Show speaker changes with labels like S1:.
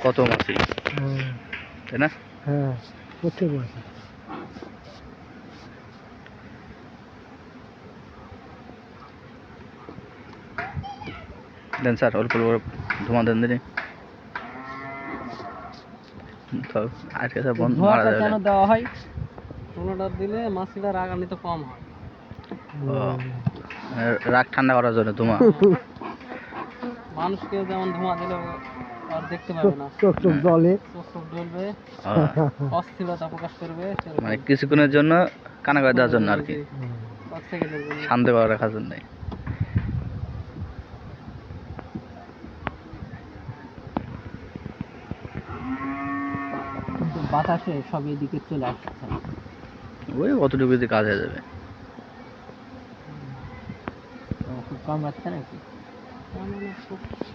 S1: কত মাসি
S2: হ্যাঁ।
S1: তাই না?
S2: হ্যাঁ
S1: দেন স্যার অল্প অল্প ধোঁয়া দেন আজকে স্যার বন্ধ মারা যাবে।
S3: কেন। দেওয়া হয়? ধোঁয়াটা দিলে মাছিটা রাগান্বিত কম হয়।
S1: রাগ ঠান্ডা করার জন্য ধোঁয়া।
S3: মানুষকে যেমন ধোঁয়া দিলে আর দেখতে পাবে না।
S2: চোখ চোখ জলে
S3: চোখ চোখ জ্বলবে অস্থিরতা প্রকাশ করবে।
S1: মানে কিছুক্ষণের জন্য কানা করে দেওয়ার জন্য আর কি। শান্ত করে রাখার জন্য
S3: বাতাসে সব এদিকে চলে আসছে।
S1: ওই অতটুকু যদি কাজ হয়ে যাবে।
S3: খুব কম রাখছে নাকি? না, না, না, খুব